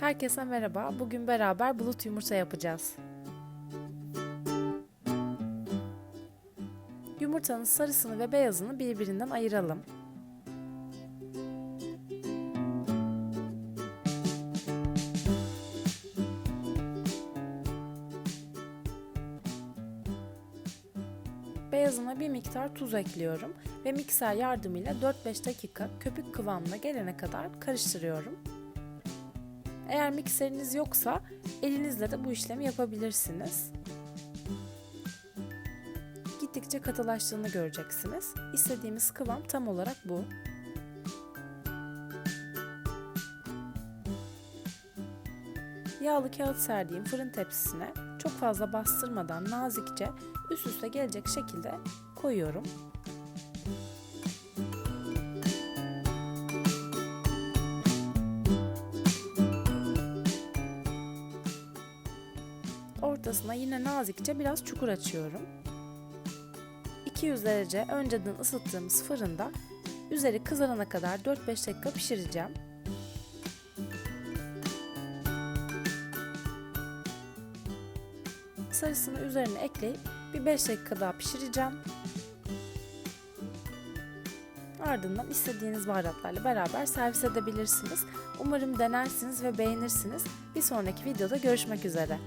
Herkese merhaba. Bugün beraber bulut yumurta yapacağız. Yumurtanın sarısını ve beyazını birbirinden ayıralım. Beyazına bir miktar tuz ekliyorum ve mikser yardımıyla 4-5 dakika köpük kıvamına gelene kadar karıştırıyorum. Eğer mikseriniz yoksa elinizle de bu işlemi yapabilirsiniz. Gittikçe katılaştığını göreceksiniz. İstediğimiz kıvam tam olarak bu. Yağlı kağıt serdiğim fırın tepsisine çok fazla bastırmadan nazikçe üst üste gelecek şekilde koyuyorum. Ortasına yine nazikçe biraz çukur açıyorum. 200 derece önceden ısıttığımız fırında üzeri kızarana kadar 4-5 dakika pişireceğim. Sarısını üzerine ekleyip bir 5 dakika daha pişireceğim. Ardından istediğiniz baharatlarla beraber servis edebilirsiniz. Umarım denersiniz ve beğenirsiniz. Bir sonraki videoda görüşmek üzere.